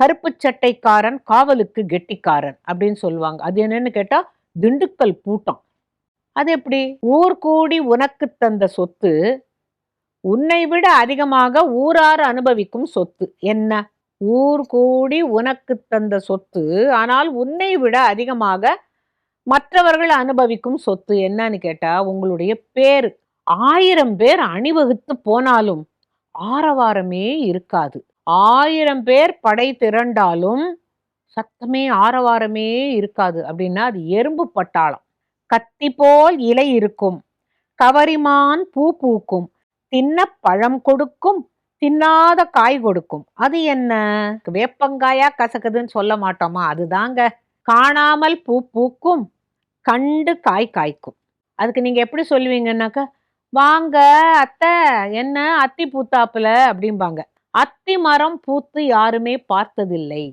கருப்பு சட்டைக்காரன் காவலுக்கு கெட்டிக்காரன் அப்படின்னு சொல்லுவாங்க. அது என்னன்னு கேட்டா திண்டுக்கல் பூட்டம். அது எப்படி? ஊர் கூடி உனக்கு தந்த சொத்து உன்னை விட அதிகமாக ஊரார் அனுபவிக்கும் சொத்து. என்ன? ஊர் கூடி உனக்கு தந்த சொத்து ஆனால் உன்னை விட அதிகமாக மற்றவர்கள் அனுபவிக்கும் சொத்து என்னன்னு கேட்டா உங்களுடைய பேர். ஆயிரம் பேர் அணிவகுத்து போனாலும் ஆரவாரமே இருக்காது. ஆயிரம் பேர் படை திரண்டாலும் சத்தமே ஆரவாரமே இருக்காது அப்படின்னா அது எறும்பு பட்டாளம். கத்தி போல் இலை இருக்கும். கவரிமான் பூ பூக்கும். தின்ன பழம் கொடுக்கும். தின்னாத காய் கொடுக்கும். அது என்ன? வேப்பங்காயா கசக்குதுன்னு சொல்ல மாட்டோமா? அதுதாங்க. காணாமல் பூ பூக்கும். கண்டு காய் காய்க்கும். அதுக்கு நீங்க எப்படி சொல்லுவீங்கன்னாக்கா வாங்க அத்தை என்ன அத்தி பூத்தாப்புல? அப்படிம்பாங்க. அத்தி மரம் பூத்து யாருமே பார்த்ததில்லை.